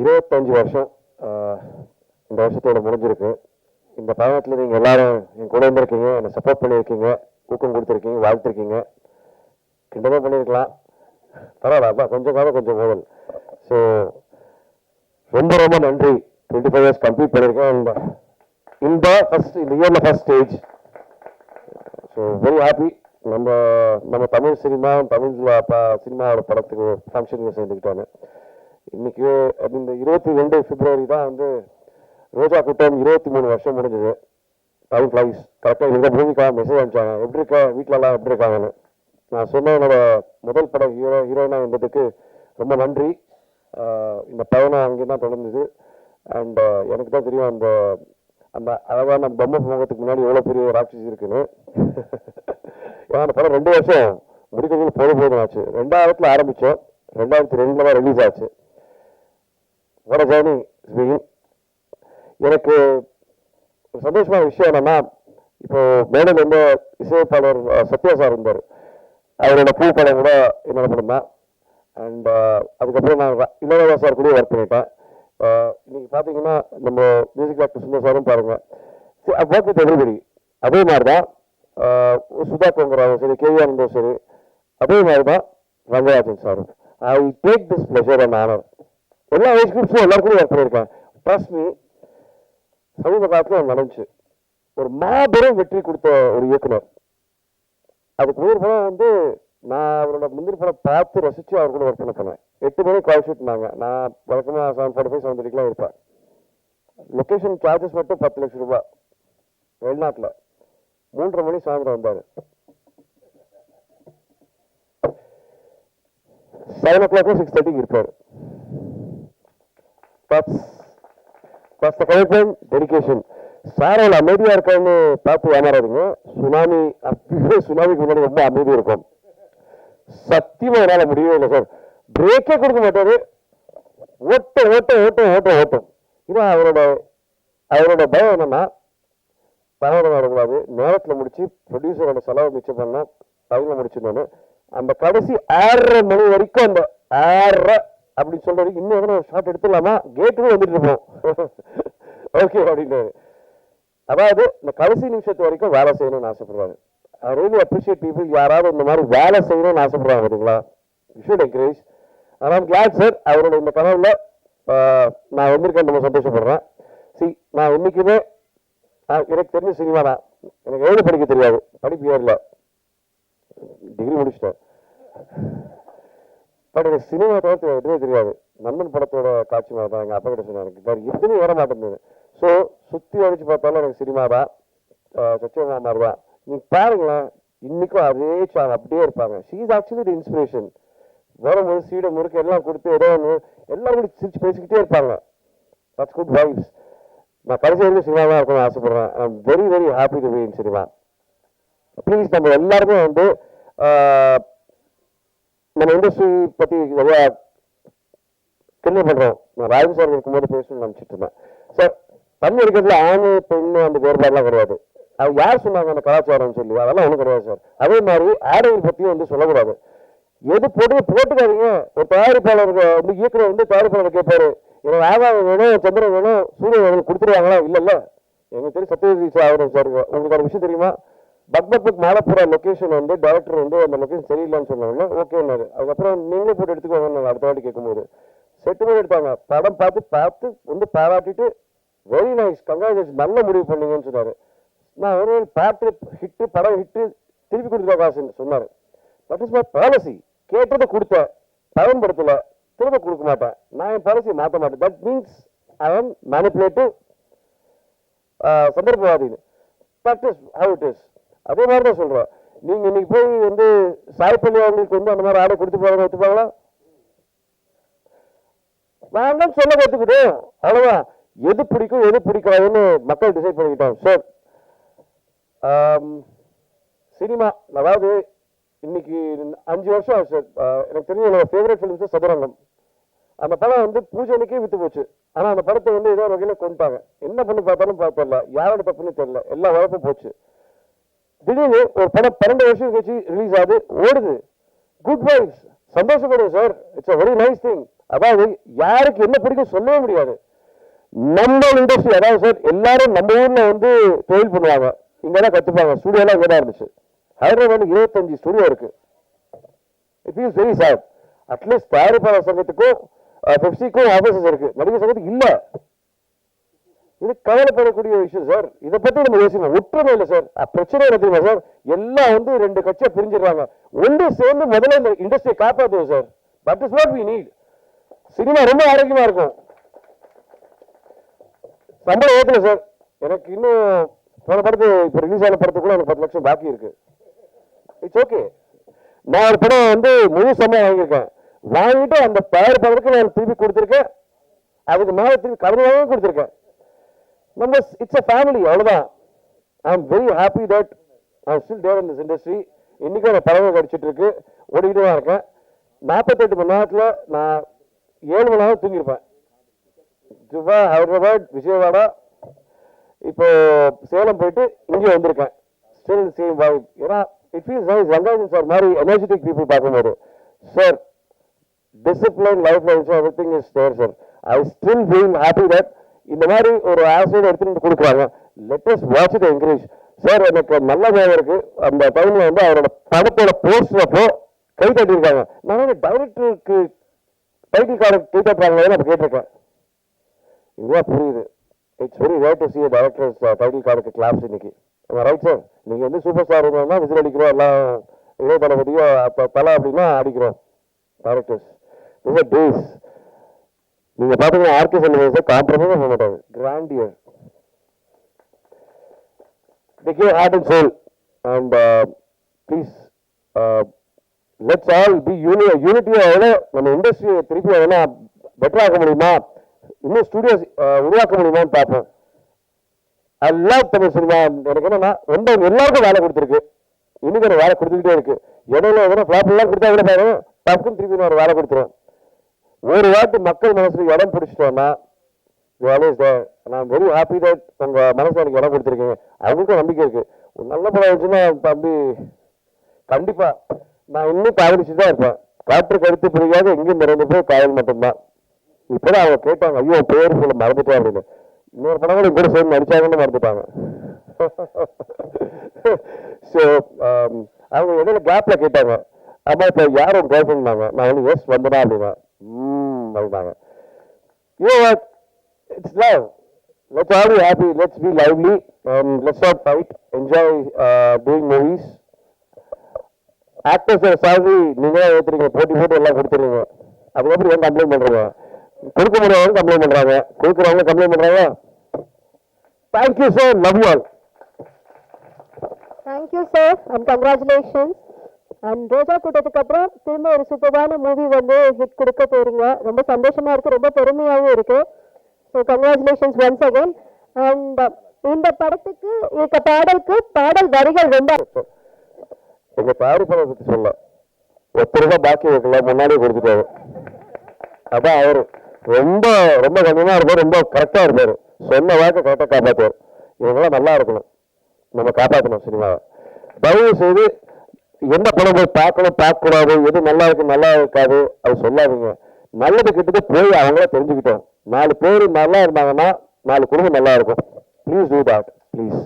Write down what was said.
இருபத்தஞ்சு வருஷம் இந்த வருஷத்தோட முடிஞ்சிருக்கு. இந்த பயணத்தில் நீங்கள் எல்லாரும் என் கூட இருந்திருக்கீங்க என்னை சப்போர்ட் பண்ணியிருக்கீங்க ஊக்கம் கொடுத்துருக்கீங்க வாழ்த்துருக்கீங்க. கிண்டமே பண்ணியிருக்கலாம் பரவாயில்ல அப்பா கொஞ்சம் காலம் கொஞ்சம் முதல் ஸோ ரொம்ப ரொம்ப நன்றி. டுவெண்ட்டி ஃபைவ் இயர்ஸ் கம்ப்ளீட் பண்ணியிருக்கேன். இந்த இந்த ஃபர்ஸ்ட் இந்த இயரில் first stage so very happy நம்ம நம்ம தமிழ் சினிமா தமிழ் சினிமாவோட படத்துக்கு ஃபங்க்ஷனுக்கு சேர்ந்துக்கிட்டாங்க இன்னைக்கு இந்த இருபத்தி ரெண்டு பிப்ரவரி தான் வந்து ரோஜா கூட்டம் இருபத்தி மூணு வருஷம் முடிஞ்சது. டைம் ஃப்ளைஸ் கரெக்டாக இந்த பூமிக்காக மெசேஜ் அனுப்பிச்சாங்க. எப்படி இருக்கா வீட்டிலலாம் எப்படி இருக்காங்கன்னு. நான் சொன்ன என்னோட முதல் படம் ஹீரோ ஹீரோயினாக இருந்ததுக்கு ரொம்ப நன்றி. இந்த பயணம் அங்கே தான் தொடர்ந்தது? அண்ட் எனக்கு தான் தெரியும் அந்த அந்த அழகான பொம்மை முகத்துக்கு முன்னாடி எவ்வளோ பெரிய ஒரு ஆக்சிஸ் இருக்குன்னு. ஏன்னா அந்த படம் ரெண்டு வருஷம் முடிக்கிறதுக்கு போது போதும் ஆச்சு. ரெண்டாயிரத்தில் ஆரம்பித்தோம் ரெண்டாயிரத்தி ரெண்டில் தான் ரிலீஸ் ஆச்சு. வட ஸ்பீக்கிங் எனக்கு சந்தோஷமான விஷயம் என்னன்னா இப்போ மேடம் வந்து இசையமைப்பாளர் சத்யா சார் இருந்தார். அவரோட பூ படம் கூட என்னோட படம் தான் அண்ட் அதுக்கப்புறம் நான் ர- இளையராஜா சார் கூட ஒர்க் பண்ணிட்டேன். இன்னைக்கு பார்த்தீங்கன்னா நம்ம மியூசிக் டாக்டர் சுந்தர் சாரும் பாருங்க. ஒர்க் வித் எவ்ரிபடி அதே மாதிரி தான் சுதா கோங்கராவும் சரி கேவி ஆனந்தும் சரி அதே மாதிரி தான் ரங்கராஜன் சாரும். I take this pleasure and honour எல்லா ஏஜ் குரூப்ஸும் எல்லாருக்கும் ஒர்க் பண்ணியிருக்கேன் ட்ரஸ்ட் மீ சமீப காலத்தில் ஒன்று நடந்துச்சு. ஒரு மாபெரும் வெற்றி கொடுத்த ஒரு இயக்குனர். அதுக்கு முந்திரி படம் வந்து நான் அவரோட முந்திரி படம் பார்த்து ரசித்து அவர் கூட ஒர்க் பண்ண போனேன் எட்டு மணி கால் ஷூட்னாங்க நான் வழக்கமாக செவன் ஃபார்ட்டி ஃபைவ் செவன் தேர்ட்டிக்கெலாம் இருப்பேன். லொக்கேஷன் சார்ஜஸ் மட்டும் பத்து லட்சம் ரூபாய். வெளிநாட்டில். மூன்றரை மணி சாயந்தரம் வந்தார். செவன் ஓ கிளாக்கும் சிக்ஸ் தேர்ட்டிக்கு இருப்பார். That's first commitment time sir சாரோட அமைதியாக இருக்கான்னு பார்த்து ஏமாறாதீங்க. சுனாமி அப்பயே சுனாமிக்கு முன்னாடி ரொம்ப அமைதி இருக்கும். சத்தியமாக என்னால் முடியவே இல்லை சார். பிரேக்கே கொடுக்க மாட்டாரு. ஓட்ட ஓட்ட ஓட்ட ஓட்ட ஓட்டம் இதான் அவரோட அவரோட பயம் என்னன்னா தாமதம் வரக்கூடாது நேரத்தில் முடிச்சு ப்ரொடியூசரோட செலவை மிச்சம் பண்ண டைமில் முடிச்சிருந்தோன்னு அந்த கடைசி ஆறரை மணி வரைக்கும் அந்த ஆறரை அப்படின்னு சொல்ற இன்னும் எதனா ஷார்ட் எடுத்துடலாமா? கேட்டுக்கு வந்துட்டு இருப்போம் ஓகே அப்படின்னாரு. அதாவது இந்த கடைசி நிமிஷத்து வரைக்கும் வேலை செய்யணும்னு ஆசைப்படுறாங்க ஐ ரியலி அப்ரிஷியேட் பீப்புள் யாராவது இந்த மாதிரி வேலை செய்யணும்னு ஆசைப்படுறாங்க பார்த்தீங்களா விஷுட் என்கரேஜ் ஆனால் கிளாட் சார் அவரோட இந்த கனவுல நான் வந்திருக்கேன் ரொம்ப சந்தோஷப்படுறேன். சி நான் இன்னைக்குமே எனக்கு தெரிஞ்ச சினிமா தான். எனக்கு எழுத படிக்க தெரியாது. படிப்பு ஏறல. டிகிரி முடிச்சிட்டேன். பட் சினிமா படத்தில் எதுவுமே தெரியாது நண்பன் படத்தோட காட்சி மாதிரி தான் எங்கள் அப்பா கிட்ட சொன்னாங்க வேறு எதுவுமே வர மாட்டேங்குது. ஸோ சுற்றி வரைச்சு பார்த்தாலும் எனக்கு சினிமா தான். சச்சிவமா மாதிரி தான். நீங்கள் பாருங்களேன் இன்றைக்கும் அதே சாங் அப்படியே இருப்பாங்க. She is actually the inspiration வரும்போது சீடை முறுக்கு எல்லாம் கொடுத்து ஏதோ ஒன்று எல்லாம் கூட சிரிச்சு பேசிக்கிட்டே இருப்பாங்க. தட்ஸ் குட் வைப்ஸ் நான் கடைசி வரைக்கும் சினிமா தான் இருக்கணும்னு ஆசைப்படுறேன். I very very happy to be in cinema please நம்ம எல்லாருமே வந்து நம்ம இண்டஸ்ட்ரி பற்றி நிறையா கிண்டல் பண்ணுறோம் நான் ராஜன் சார் இருக்கும்போது பேசணும்னு நினச்சிட்டு இருந்தேன். சார் தண்ணி எடுக்கிறதுல ஆண் பெண்ணு அந்த வேறுபாடுலாம் கிடையாது. அது யார் சொன்னாங்க அந்த கலாச்சாரம்னு சொல்லி? அதெல்லாம் ஒன்றும் கிடையாது சார். அதே மாதிரி ஆடைகள் பற்றியும் வந்து சொல்லக்கூடாது. எது போட்டு போட்டுக்காதீங்க. ஒரு தயாரிப்பாளர் வந்து இயக்குனர் வந்து தயாரிப்பாளர் கேட்பாரு. எனக்கு ஆகாயம் வேணும் சந்திரன் வேணும் சூரியன் வேணும் கொடுத்துருவாங்களா? இல்லை இல்லை எனக்கு தெரியும் சத்யஜி சார் சார் உங்களுக்கு ஒரு விஷயம் தெரியுமா? பக் பக் பக் லொக்கேஷன் வந்து டைரக்டர் வந்து அந்த லொக்கேஷன் சரியில்லைன்னு சொன்னாங்க ஓகேன்னாரு அதுக்கப்புறம் நீங்களே போட்டு எடுத்துக்கோங்க நான் அடுத்த வாட்டி கேட்கும்போது செட்டு பண்ணி எடுத்தாங்க படம் பார்த்து பார்த்து வந்து பாராட்டிட்டு வெரி நைஸ் கங்க்ராச்சுலேஷன் நல்ல முடிவு பண்ணீங்கன்னு சொன்னார். நான் ஒரு பார்த்து ஹிட்டு படம் ஹிட்டு திருப்பி கொடுத்துருவா காசுன்னு சொன்னார். பட் இஸ் மை பாலிசி கேட்டதை கொடுத்தேன். பயன்படுத்தல. திரும்ப கொடுக்க மாட்டேன். நான் என் பாலிசியை மாற்ற மாட்டேன். That means I am manipulative சந்தர்ப்பவாதின்னு. But is how it is அதே மாதிரி தான் சொல்கிறோம் நீங்கள் இன்னைக்கு போய் வந்து சாய்ப்பள்ளி அவங்களுக்கு வந்து அந்த மாதிரி ஆடை கொடுத்து போகிறாங்க ஒத்துப்பாங்களா? தான் சொல்ல கற்றுக்கிட்டோம் அவ்வளோவா எது பிடிக்கும் எது பிடிக்காதுன்னு மக்கள் டிசைட் பண்ணிக்கிட்டோம். சார் சினிமா அதாவது இன்னைக்கு அஞ்சு வருஷம் ஆகும் சார் எனக்கு தெரிஞ்ச என்னோட ஃபேவரட் ஃபிலிம்ஸ் சதுரங்கம். அந்த படம் வந்து பூஜை அன்னைக்கே வித்து போச்சு. ஆனால் அந்த படத்தை வந்து ஏதோ வகையில் கொண்டுட்டாங்க என்ன பண்ணி பார்த்தாலும் பார்த்தல யாரோட தப்புன்னு தெரியல. எல்லா வளர்ப்பும் போச்சு. திடீர்னு ஒரு படம் பன்னெண்டு வருஷம் கழிச்சு ரிலீஸ் ஆகுது. ஓடுது. Good vibes சந்தோஷப்படுது sir it's a very nice thing அதாவது யாருக்கு என்ன பிடிக்கும் சொல்லவே முடியாது. நம்ம இண்டஸ்ட்ரி அதாவது சார் எல்லாரும் நம்ம ஊர்ல வந்து தொழில் பண்ணுவாங்க. இங்கதான் கத்துப்பாங்க. ஸ்டுடியோலாம் இங்கே தான் இருந்துச்சு. ஹைதராபாத் இருபத்தஞ்சு ஸ்டுடியோ இருக்கு. It is very sad at least தயாரிப்பாளர் சங்கத்துக்கும் பெப்சிக்கும் ஆஃபீஸஸ் இருக்கு. நடிகர் சங்கத்துக்கு இல்லை. இது கவலைப்படக்கூடிய விஷயம் சார் இதை பத்தி நம்ம யோசிக்கணும். ஒற்றுமை இல்லை சார் பிரச்சனை தெரியுமா சார் எல்லாம் வந்து ரெண்டு கட்சியை பிரிஞ்சிடுறாங்க. ஒன்று சேர்ந்து முதல்ல இந்த இண்டஸ்ட்ரியை காப்பாற்றுவோம் sir that is what we need cinema ரொம்ப ஆரோக்கியமா இருக்கும். சம்பளம் ஏற்றல சார் எனக்கு இன்னும் போன படத்து இப்போ ரிலீஸ் ஆன படத்துக்குள்ள எனக்கு பத்து லட்சம் பாக்கி இருக்கு. இட்ஸ் ஓகே நான் ஒரு படம் வந்து முழு சம்பளம் வாங்கியிருக்கேன். வாங்கிட்டு அந்த தயார் படத்துக்கு நான் திருப்பி கொடுத்துருக்கேன். அதுக்கு மேலே திருப்பி கடன் வாங்கி கொடுத்துருக்கேன். நம்ம இட்ஸ் அ ஃபேமிலி அவ்வளோதான் I am very happy that I still there in this industry இன்றைக்கும் அந்த படங்கள் கிடைச்சிட்டு இருக்கு ஓடிக்கிட்டு தான் இருக்கேன். நாற்பத்தெட்டு மணி நேரத்தில் நான் ஏழு மணி நேரம் தூங்கியிருப்பேன். துபா ஹைதராபாத் விஜயவாடா. இப்போ சேலம் போயிட்டு இங்கே வந்திருக்கேன். ஸ்டில் சேம் வாய் ஏன்னா it feels nice Rangarajan sir மாதிரி எனர்ஜெட்டிக் பீப்புள் பார்க்கும்போது. சார் டிசிப்ளின் லைஃப் இருந்துச்சு every thing is there sir I still feel happy that இந்த மாதிரி ஒரு ஆசிரியர் எடுத்துட்டு வந்து கொடுக்குறாங்க latest watch it encourage sir எனக்கு நல்ல ஞாபகம் இருக்கு. அந்த டைம்ல வந்து அவரோட படத்தோட போஸ்டர் அப்போ கை தட்டியிருக்காங்க. நான் டைரக்டருக்கு டைட்டில் கார்டு கை தட்டுறாங்களே நான் கேட்டிருக்கேன். இதுதான் புரியுது. It's very rare to see directors title கார்டுக்கு கிளாப்ஸ் இன்னைக்கு. ரைட் சார் நீங்கள் வந்து சூப்பர் ஸ்டார் இருந்தா விசில் அடிக்கிறோம் எல்லாம் இதே தளபதியோ அப்போ தலை அப்படின்னா அடிக்கிறோம். டைரக்டர்ஸ் திஸ் ஆர் டேஸ் நீங்க பாத்தீங்கன்னா ஆர்கே செல்வம் காம்ப்ரமைஸ் பண்ண மாட்டாங்க. Grandeur they give heart and soul. And uh, please uh, let's all be uni unity எவ்வளோ நம்ம இண்டஸ்ட்ரியை திருப்பி எதனா பெட்டர் ஆக்க முடியுமா? இன்னும் ஸ்டுடியோஸ் uh, உருவாக்க முடியுமான்னு பார்ப்போம். ஐ தமிழ் சினிமா எனக்கு என்னன்னா ரொம்ப எல்லாருக்கும் வேலை கொடுத்துருக்கு. இன்னைக்கு ஒரு வேலை கொடுத்துக்கிட்டே இருக்கு. இடையில எதனா ஃபிளாப் எல்லாம் கொடுத்தா கூட பாருங்க டக்குன்னு திருப்பி நான் ஒரு வேலை கொடுத்துருவேன். ஒரு வாட்டி மக்கள் மனசுல இடம் பிடிச்சிட்டோம்னா நான் வெரி ஹாப்பி தட் உங்க மனசு எனக்கு இடம் கொடுத்துருக்கீங்க அவங்களுக்கும் நம்பிக்கை இருக்கு. நல்ல படம் வச்சுன்னா தம்பி கண்டிப்பா நான் இன்னும் காதலிச்சு தான் இருப்பேன். காற்று கருத்து புரியாத எங்கேயும் நிறைந்த போய் காயல் மட்டும்தான். இப்பதான் அவங்க கேட்டாங்க ஐயோ பேர் சொல்ல மறந்துட்டேன் அப்படின்னு. இன்னொரு படம் கூட சேர்ந்து நடிச்சாங்கன்னு மறந்துட்டாங்க. ஸோ um, அவங்க இடையில கேப்ல கேட்டாங்க அம்மா இப்போ யாரும் கேர்ள் நான் வந்து எஸ் வந்தனா அப்படின்னா Mm. ம் அப்படின்னாங்க you know what? It's love. Let's all be happy. Let's be lively. And let's not fight. Enjoy uh, doing movies. Actors salary நீங்களே ஏற்றுறீங்க போட்டி போட்டு எல்லாம் கொடுத்துருங்க அதுக்கப்புறம் ஏன் கம்ப்ளைண்ட் பண்றீங்க கொடுக்க முடியாதவங்க கம்ப்ளைண்ட் பண்ணுறாங்க கொடுக்குறவங்க கம்ப்ளைண்ட் பண்ணுறாங்க thank you sir love you all thank you sir and congratulations and Roja கூட்டத்துக்கு அப்புறம் திரும்ப ஒரு சூப்பரான மூவி வந்து ஹிட் கொடுக்க போறீங்க. ரொம்ப சந்தோஷமா இருக்கு. ரொம்ப பெருமையாகவும் இருக்கு. So congratulations once again and இந்த படத்துக்கு இந்த பாடலுக்கு பாடல் வரிகள் ரொம்ப எங்க தயாரிப்பாளர் பத்தி சொல்ல ஒருத்தர் ரூபாய் பாக்கி வைக்கல முன்னாடியே கொடுத்துட்டாரு. அதான் அவரு ரொம்ப ரொம்ப கம்மியா இருப்பாரு ரொம்ப கரெக்டா இருப்பாரு. சொன்ன வாக்கை கரெக்டா காப்பாத்துவார். இவங்கெல்லாம் நல்லா இருக்கணும். நம்ம காப்பாற்றணும் சினிமாவை. தயவு செய்து என்ன படம் போய் பார்க்கணும் பார்க்கக்கூடாது. எது நல்லா இருக்கும் நல்லா இருக்காது. அது சொல்லாதீங்க. நல்லது கிட்டது போய் அவங்கள தெரிஞ்சுக்கிட்டோம். நாலு பேர் நல்லா இருந்தாங்கன்னா நாலு குடும்பம் நல்லா இருக்கும். Please do thought please